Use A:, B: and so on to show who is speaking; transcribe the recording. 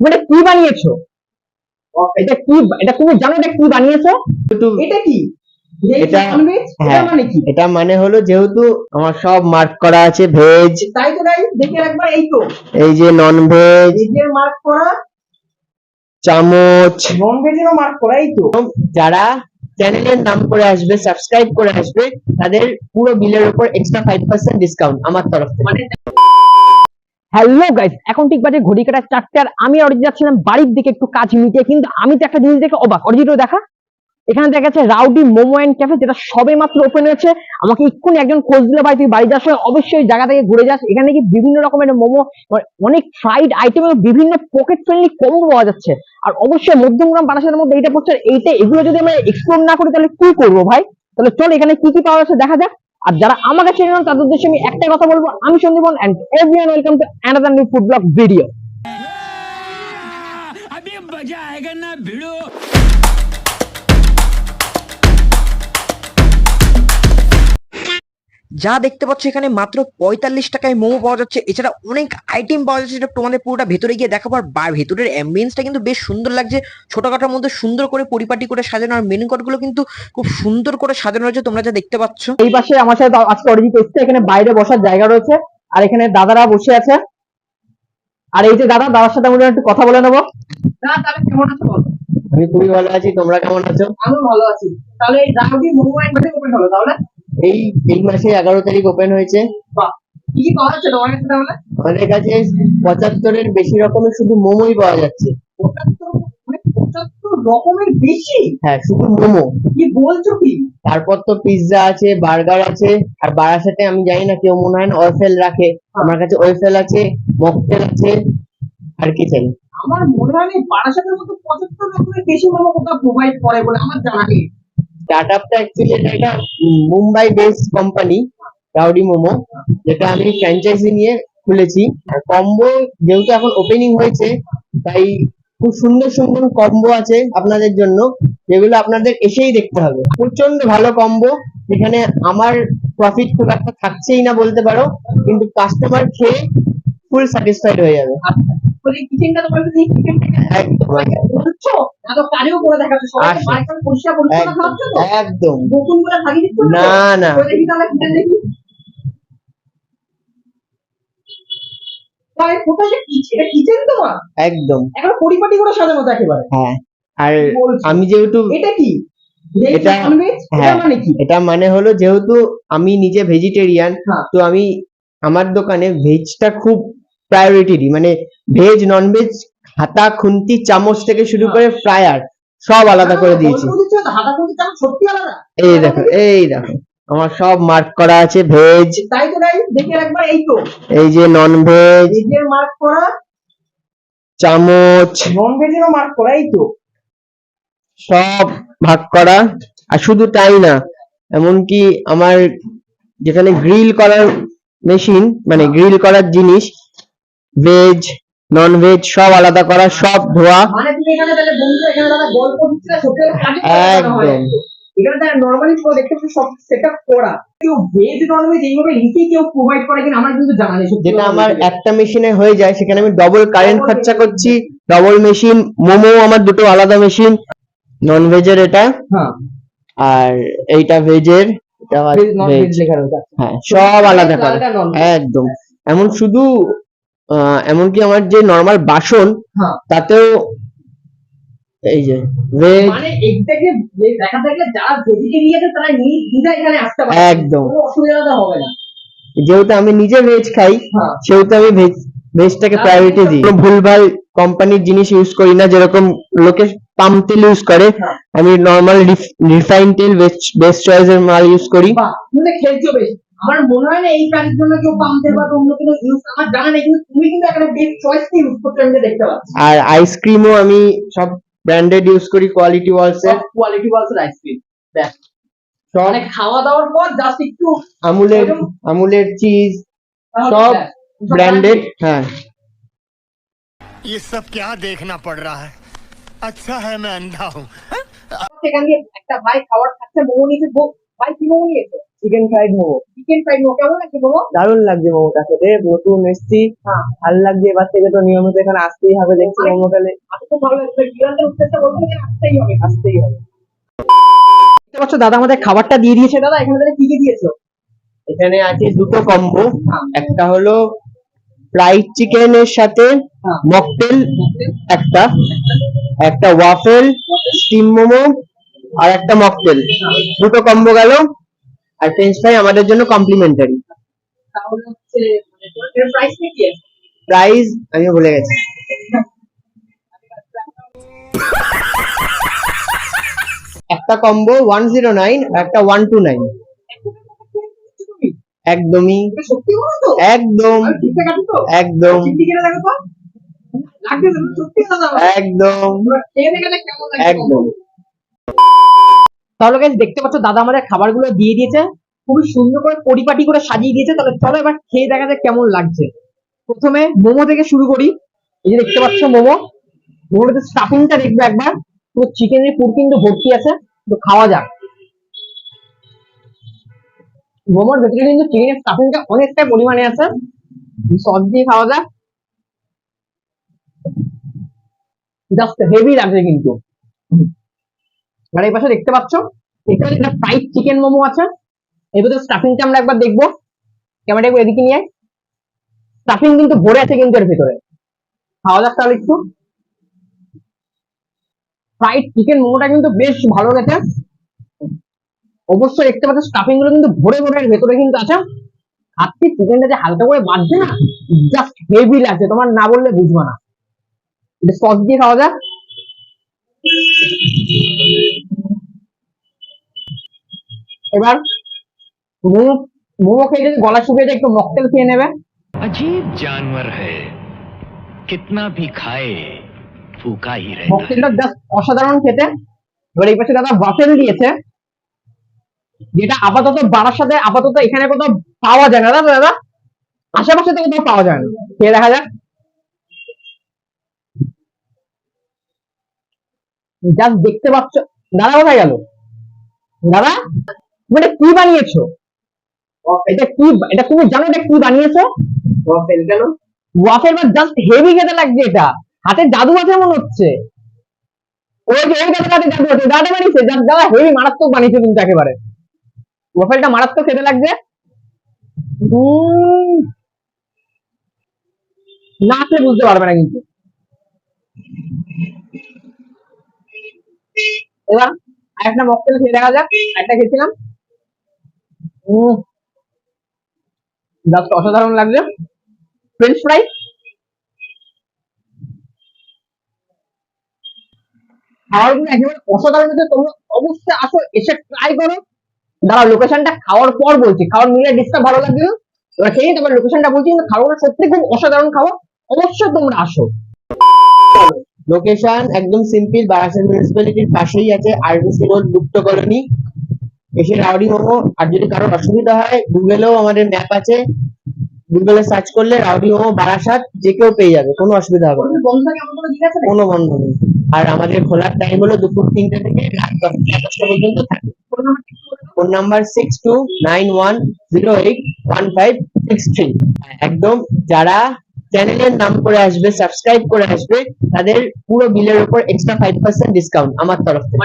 A: মানে কি বানিয়েছো? এটা কি এটা তুমি জানো এটা কি বানিয়েছো? এটা কি?
B: এটা হ্যাঁ
A: মানে কি?
B: এটা মানে হলো যেহেতু আমার সব মার্ক করা আছে ভেজ
A: তাই তো তাই দেখে একবার এই তো।
B: এই যে নন ভেজ
A: ভেজের মার্ক করা
B: চামচ।
A: নন ভেজেরও মার্ক করা এই তো।
B: যারা চ্যানেলের নাম করে আসবে সাবস্ক্রাইব করে আসবে তাদের পুরো বিলের উপর এক্সট্রা ফাইভ পার্সেন্ট ডিসকাউন্ট আমার তরফ থেকে।
A: মানে হ্যালো গাইস এখন ঠিক বাজে ঘড়ি কাটার চারটে আর আমি অরিজিৎ যাচ্ছিলাম বাড়ির দিকে একটু কাজ মিটিয়ে, কিন্তু আমি তো একটা জিনিস দেখে অবাক। অরিজিৎ দেখা। এখানে দেখা যাচ্ছে রাউডি মোমো অ্যান্ড ক্যাফে যেটা সবে মাত্র ওপেন হয়েছে। আমাকে এক্ষুনি একজন খোঁজ দিলে, ভাই, তুই বাড়ি সময় অবশ্যই জায়গা থেকে ঘুরে যাস। এখানে কি বিভিন্ন রকমের মোমো অনেক ফ্রাইড আইটেম এবং বিভিন্ন পকেট ফ্রেন্ডলি কম্বো পাওয়া যাচ্ছে। আর অবশ্যই মধ্যমগ্রাম বারাসাতের মধ্যে এইটা পড়ছে। এইটা, এগুলো যদি আমরা এক্সপ্লোর না করি, তাহলে কি করব ভাই? তাহলে চল, এখানে কি কি পাওয়া যাচ্ছে দেখা যাক। আর যারা আমাকে চেনে না, তাদের উদ্দেশ্যে আমি একটাই কথা বলব। আমি Sandipan and everyone welcome to
C: another new food blog video
D: যা দেখতে পাচ্ছ এখানে মাত্র পঁয়তাল্লিশ টাকায় মোমো পাওয়া যাচ্ছে। এছাড়া অনেক আইটেম পাওয়া যাচ্ছে যেটা তোমাদের পুরোটা ভেতরে গিয়ে দেখাবো। আর বা- ভেতরের অ্যাম্বিয়েন্সটা কিন্তু বেশ সুন্দর লাগছে। ছোটখাটোর মধ্যে সুন্দর করে পরিপাটি করে সাজানো আর মেনু কার্ডগুলো কিন্তু খুব সুন্দর করে সাজানো রয়েছে তোমরা যা দেখতে পাচ্ছ।
A: এই পাশে আমার সাথে আজকে অরিজিৎ এসছে এখানে বাইরে বসার জায়গা রয়েছে। আর এখানে দাদারা বসে আছে। আর এই যে দাদা দাদার সাথে আমরা একটু কথা বলে নেব। তাহলে কেমন আছো বলো?
B: আমি খুবই ভালো আছি তোমরা কেমন আছো?
A: আমি ভালো আছি। তাহলে এই রাউডি মোমো ওপেন হলো তাহলে?
B: এই এই মাসে এগারো তারিখ ওপেন হয়েছে। আমাদের কাছে পঁচাত্তরের বেশি রকমের শুধু মোমোই পাওয়া যাচ্ছে।
A: মানে রকমের বেশি?
B: হ্যাঁ শুধু মোমো।
A: কি বলছো কি?
B: তারপর তো পিৎজা আছে বার্গার আছে আর বারাসাতে আমি জানি না কেউ মনে হয় ওয়েফেল রাখে। আমার কাছে ওয়েফেল আছে মকটেল আছে আর কি চাই।
A: আমার মনে হয় না বারাসাতের মতো পঁচাত্তর রকমের বেশি মোমো কোথাও প্রোভাইড করে বলে আমার জানা নেই।
B: স্টার্টআপটা অ্যাকচুয়ালি এটা একটা Mumbai base company Rowdy Momo যেটা আমি ফ্র্যাঞ্চাইজি নিয়ে খুলেছি। আর কম্বো যেহেতু এখন ওপেনিং হয়েছে তাই খুব সুন্দর সুন্দর কম্বো আছে আপনাদের জন্য যেগুলো আপনাদের এসেই দেখতে হবে। প্রচণ্ড ভালো কম্বো যেখানে আমার প্রফিট খুব একটা থাকছেই না বলতে পারো কিন্তু কাস্টমার খেয়ে ফুল স্যাটিসফাইড হয়ে যাবে।
A: আচ্ছা বলি কিচেনটা তোমার
B: একদম একদম? না, না। একদম।
A: পরিপাটি করে সাজানো একেবারে।
B: হ্যাঁ। আর আমি যেহেতু
A: এটা কি?
B: এটা- হ্যাঁ।
A: মানে
B: এটা মানে হলো যেহেতু আমি নিজে ভেজিটেরিয়ান
A: হ্যাঁ।
B: তো আমি আমার দোকানে ভেজটা খুব প্রায়োরিটি দিই মানে ভেজ নন ভেজ হাতা খুন্তি চামচ থেকে শুরু। করে ফ্রায়ার সব আলাদা করে দিয়েছি। এই দেখো এই দেখো আমার সব মার্ক করা আছে ভেজ
A: তাই তো দেখে একবার এই তো।
B: এই যে নন ভেজ
A: ভেজের মার্ক করা।
B: চামচ।
A: নন ভেজেরও মার্ক করা এই তো।
B: সব ভাগ করা আর শুধু তাই না এমনকি আমার যেখানে গ্রিল করার মেশিন মানে গ্রিল করার জিনিস ভেজ নন ভেজ সব আলাদা করা সব ধোয়া। একদম। যেটা আমার একটা মেশিনে হয়ে যায় সেখানে আমি ডবল কারেন্ট খরচা করছি ডবল মেশিন মোমো আমার দুটো আলাদা মেশিন নন ভেজের এটা
A: হ্যাঁ।
B: আর এইটা ভেজের হ্যাঁ সব আলাদা করা। একদম। এমন শুধু এমনকি আমার যে নর্মাল বাসন
A: হ্যাঁ।
B: তাতেও এই যে
A: মানে
B: একদম। যেহেতু আমি নিজে ভেজ খাই
A: হ্যাঁ।
B: সেহেতু আমি ভেজ ভেজটাকে প্রায়োরিটি দিই। কোনো ভুলভাল কোম্পানির জিনিস ইউজ করি না যেরকম লোকে পাম তেল ইউজ করে
A: হ্যাঁ।
B: আমি নর্মাল রিফাইন তেল বেস্ট চয়েসের মাল ইউজ করি।
A: বাহ তুমি খেলছো বেশ আমার মনে হয় না এই কাজের জন্য কেউ পাম্পে বা অন্য কোনো ইউজ আমার জানা নেই কিন্তু তুমি কিন্তু এখানে বেস্ট চয়েস ইউজ করতে আমি দেখতে পাচ্ছি
B: আর আইসক্রিমও আমি সব ব্র্যান্ডেড ইউজ করি কোয়ালিটি ওয়ালসের
A: সব কোয়ালিটি ওয়ালসের আইসক্রিম ব্যাস
B: সব
A: মানে খাওয়া দাওয়ার পর জাস্ট একটু
B: আমুলের আমুলের চিজ
A: তাহলে
B: সব
A: ব্যাস।
B: ব্র্যান্ডেড হ্যাঁ
C: ये सब क्या দেখনা পড় रहा है अच्छा है मैं अंधा हूँ
A: সেখান দিয়ে একটা ভাই খাবার খাচ্ছে মোমো নিয়েছে বউ, ভাই কি মোমো নিয়েছো
B: chicken fried momo.
A: Chicken fried momo কেমন লাগছে মোমো?
B: দারুণ লাগছে মোমোটা খেতে নতুন এসছি।
A: হ্যাঁ।
B: ভালো লাগছে এবার থেকে তো নিয়মিত এখানে আসতেই হবে দেখছি মোমো খেলে
A: আসতেই হবে। দেখতে পাচ্ছ দাদা আমাদের খাবারটা দিয়ে দিয়েছে। দাদা এখানে তাহলে কি কি দিয়েছ?
B: এখানে আছে দুটো কম্বো।
A: হ্যাঁ।
B: একটা হলো ফ্রাইড চিকেনের সাথে
A: হ্যাঁ।
B: মকটেল একটা। একটা ওয়াফেল স্টিম মোমো আর একটা মকটেল দুটো কম্বো গেল। আর ফ্রেঞ্চ ফ্রাই আমাদের জন্য কমপ্লিমেন্টারি
A: তাহলে হচ্ছে মানে প্রাইস কি আছে?
B: প্রাইস আমি ভুলে গেছি। একটা কম্বো ওয়ান জিরো নাইন একটা ওয়ান টু নাইন একদমই। একদম। একদম। একদম। একদম।
A: তাহলে guys দেখতে পাচ্ছ দাদা আমাদের খাবারগুলো দিয়ে দিয়েছে। খুবই সুন্দর করে পরিপাটি করে সাজিয়ে দিয়েছে। তাহলে চলো এবার খেয়ে দেখা যায় কেমন লাগছে। প্রথমে মোমো থেকে শুরু করি। এই যে দেখতে পাচ্ছ মোমো। মোমোতে স্টাফিংটা দেখবে একবার। পুরো চিকেনের পুর কিন্তু ভর্তি আছে। তো খাওয়া যাক। মোমোর ভেতরে কিন্তু চিকেনের স্টাফিংটা অনেকটাই পরিমাণে আছে। সস দিয়ে খাওয়া যাক। জাস্ট হেভি লাগছে কিন্তু। আর এই পাশে দেখতে পাচ্ছ? এখানে একটা ফ্রাইড চিকেন মোমো আছে। এর ভিতরে স্টাফিংটা আমরা একবার দেখব। ক্যামেরা একবার এদিকে নিয়ে স্টাফিং কিন্তু ভরে আছে কিন্তু এর ভিতরে। খাওয়া যাক তাহলে একটু। ফ্রাইড চিকেন মোমোটা কিন্তু বেশ ভালো গেছে অবশ্যই দেখতে পাচ্ছ স্টাফিংগুলো কিন্তু ভরে ভরে এর ভেতরে কিন্তু আছে। আজকে চিকেনটা যে হালকা করে বাজছে না জাস্ট হেভি লাগছে। তোমার না বললে বুঝবে না। সস দিয়ে খাওয়া যাক। এবার মোমো মোমো খেয়ে যদি গলা শুকিয়ে যায় একটু মকটেল খেয়ে নেবে
E: अजीब जानवर है कितना भी खाए फूका ही रहता है
A: মকটেলটা জাস্ট অসাধারণ খেতে এবার এই পাশে দাদা ওয়াফেল দিয়েছে যেটা আপাতত বাড়ার সাথে আপাতত এখানে কোথাও পাওয়া যায় না দাদা দাদা আশেপাশে তো কোথাও পাওয়া যায় না খেয়ে দেখা যাক জাস্ট দেখতে পাচ্ছ দাদা কোথায় গেল দাদা তুমি এটা কি বানিয়েছো এটা কি এটা তুমি জানো এটা কি বানিয়েছো
B: ওয়াফেল কেন
A: ওয়াফেল বা জাস্ট হেভি খেতে লাগছে এটা হাতে জাদু আছে মনে হচ্ছে ওই যে ওই দাদা জাদু আছে দাদা বানিয়েছে যা- দাদা হেভি মারাত্মক বানিয়েছে কিন্তু একেবারে ওয়াফেলটা মারাত্মক খেতে লাগছে না খেলে বুঝতে পারবে না কিন্তু এবার আরেকটা মকটেল খেয়ে দেখা যাক একটা খেয়েছিলাম অসাধারণ লাগছে। ফ্রেঞ্চ ফ্রাই খাওয়ারগুলো একেবারে অসাধারণ হচ্ছে তোমরা অবশ্যই আসো, এসে ট্রাই করো। দাঁড়া লোকেশনটা খাওয়ার পর বলছি। খাওয়ার মিলে ডিশটা ভালো লাগছিল এবার খেয়ে তারপর লোকেশনটা বলছি। কিন্তু খাবারগুলো সত্যি খুব অসাধারণ খাওয়া। অবশ্যই তোমরা আসো।
B: লোকেশন একদম সিম্পল বারাসাত পাশেই আছে আরবিসি রোড গুপ্ত কলোনি এসে রাউডি মোমো আর যদি কারোর অসুবিধা হয় গুগলেও আমাদের ম্যাপ আছে। গুগলে সার্চ করলে রাউডি মোমো বারাসাত যে কেউ পেয়ে যাবে কোনো অসুবিধা হবে
A: কোনো
B: কোনো বন্ধ নেই। আর আমাদের খোলার টাইম হলো দুপুর তিনটে থেকে রাত দশটা দশটা পর্যন্ত থাকে। Phone number six two nine one zero eight one five six three একদম যারা চ্যানেলের নাম করে আসবে সাবস্ক্রাইব করে আসবে তাদের পুরো বিলের উপর এক্সট্রা ফাইভ পার্সেন্ট ডিসকাউন্ট আমার তরফ থেকে।